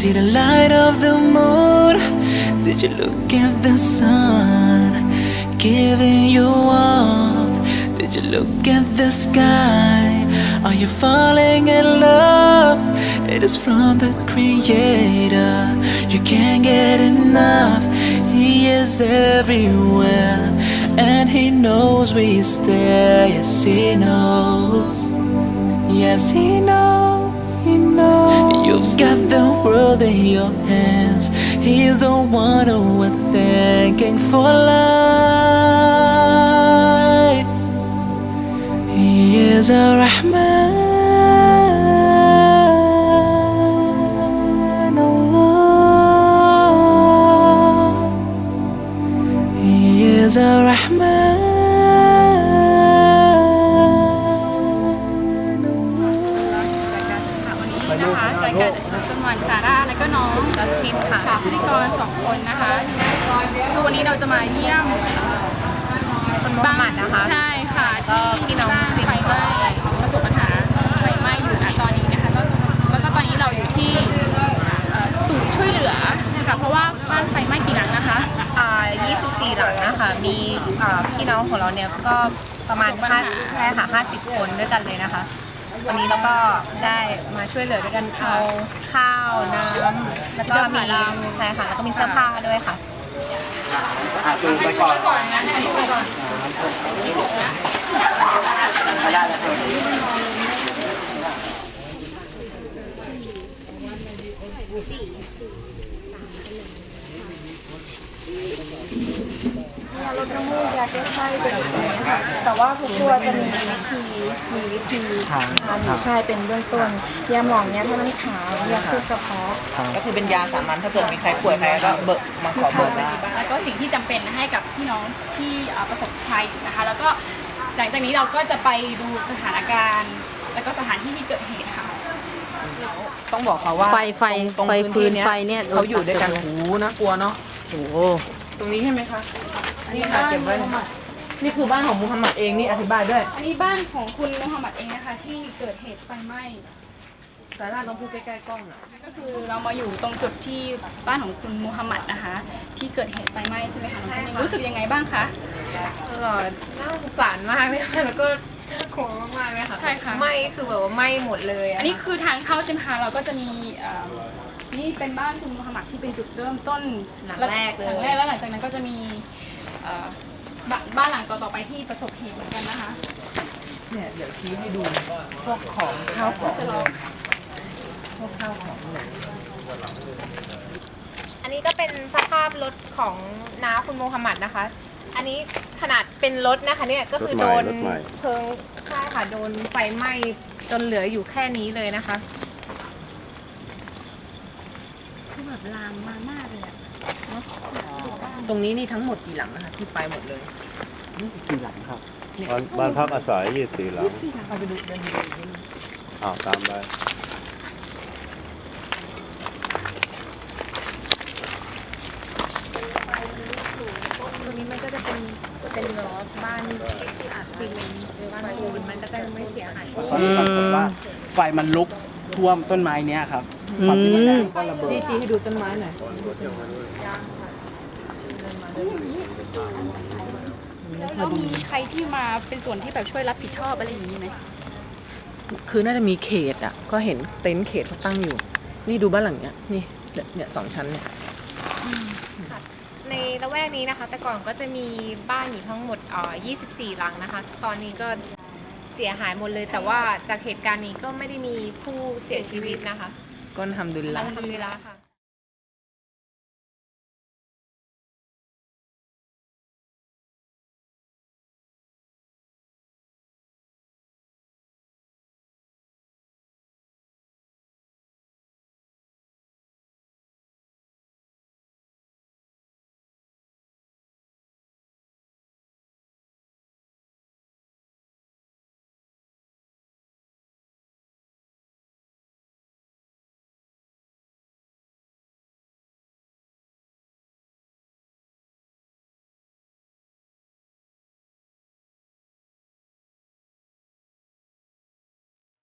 see the light of the moon? Did you look at the sun giving you warmth? Did you look at the sky? Are you falling in love? It is from the Creator. You can't get enough. He is everywhere, and He knows we stay. Yes, He knows. Yes, He knows. He knows. You've got the world in your hands. He's the one who we're thanking for life. He is a Rahman. He is a Rahman. การ The Chosen One ซาร่าและก็น้องจัสตินค่ะพิธีกรสองคนนะคะคือวันนี้เราจะมาเยี่ยมคนมุฮัมหมัดนะคะใช่ค่ะก็พี่น้องไฟไหม้ประสบปัญหาไฟไหม้อยู่นะตอนนี้นะคะแล้วแล้วก็ตอนนี้เราอยู่ที่ศูนย์ช่วยเหลือนะคะเพราะว่าบ้านไฟไหม้กี่หลังนะคะอ่า24 หลังนะคะมีพี่น้องของเราเนี่ยก็ประมาณประสบปัญหา5ใช่ค่ะ50 คนด้วยกันเลยนะคะ วันนี้เราก็ได้มาช่วยเหลือด้วยกันเอาข้าวน้ำแล้วก็มีใช่ค่ะแล้วก็มีเสื้อผ้าด้วยค่ะยาล ดน้ำมูกยาแก้ไข้เป็นแบบนี้ค่ะแต่ว่าทุกตัวจะมีวิธีมีวิธีทานอยู่ใช่เป็นเบื้องต้นยาหมองเนี้ยถ้ามันขาวยาคุกกระเพาะ ก็คือเป็นยาสามัญถ้าเกิดมีใครป่วยใครก็เบิกมาขอเบิกได้ แล้วก็สิ่งที่จำเป็นให้กับพี่น้องที่เอ่อประสบภัยอยู่นะคะ แล้วก็หลังจากนี้เราก็จะไปดูสถานการณ์ แล้วก็สถานที่ที่เกิดเหตุค่ะ ต้องบอกเขาว่าไฟไฟตรงไฟพื้นฟืนที่ไฟเนี่ยเขาอยู่ด้วยกันโอ้โหน่ากลัวเนาะ โอ้โห ตรงนี้ใช่ไหมคะนี่ค่ะเก็บไว้นี่คือบ้านของมูฮัมหมัดเองนี่อธิบายด้วยอันนี้บ้านของคุณมูฮัมหมัดเองนะคะ ที่เกิดเหตุไฟไหม้สาราต้องพูดใกล้ๆกล้องน่ะก็คือเรามาอยู่ตรงจุดที่บ้านของคุณมูฮัมหมัดนะคะ ที่เกิดเหตุไฟไหม้ใช่ไหมคะน้องเจนนี่รู้สึกยังไงบ้างคะเออน่าสงสารมากเลยค่ะแล้วก็โหดมากๆเลยค่ะใช่ค่ะ ไหม่คือแบบว่าไหม้หมดเลยะอันนี้คือทางเข้าใช่ไหมคะเราก็จะมีเอ่อ นี่เป็นบ้านคุณมูฮัมหมัดที่เป็นจุดเริ่มต้นหลังแรกเลย หลังแรกแล้วหลังจากนั้นก็จะมีเอ่อบ้านบ้านหลังต่อๆไปที่ประสบเหตุเหมือนกันนะคะ เนี่ยเดี๋ยวชี้ให้ดูพวกของข้าวของจะลองพวกข้าวของเนี่ยอันนี้ก็เป็นสภาพรถของน้าคุณโมฮัมหมัดนะคะ อันนี้ขนาดเป็นรถนะคะเนี่ยก็คือโดนรถใหม่เพลิงใช่ค่ะโดนไฟไหม้จนเหลืออยู่แค่นี้เลยนะคะ คือ แบบลามมามากเลยอะตรงนี้นี่ทั้งหมดกี่หลังนะคะที่ไปหมดเลยสี่หลังครับบ้านบ้านพักอาศัยยี่สี่หลังเอาไปดูเดินดูอีกนิดนึงอ้าวตามไปตรงนี้มันก็จะเป็นเป็นล้อบ้านอาซีเมนต์บ้านปูนมันก็จะไม่เสียหายตอนนี้ปรากฏว่าไฟมันลุกท่วมต้นไม้เนี้ยครับ ความที่มันแรงก็ระเบิดนี่ชี้ให้ดูต้นไม้หน่อยแล้วมีใครที่มาเป็นส่วนที่แบบช่วยรับผิดชอบอะไรอย่างนี้ไหมคือน่าจะมีเขตอะ ก็เห็นเต็นท์เขตเขาตั้งอยู่ นี่ดูบ้านหลังเนี้ย นี่เนี่ยเนี่ยสองชั้นเนี่ย ในละแวกนี้นะคะ แต่ก่อนก็จะมีบ้านอยู่ทั้งหมดเอ่อ24 หลังนะคะ ตอนนี้ก็เสียหายหมดเลย แต่ว่าจากเหตุการณ์นี้ก็ไม่ได้มีผู้เสียชีวิตนะคะ ก็ทำดุลอัละลฮัมดุลิลละค่ะ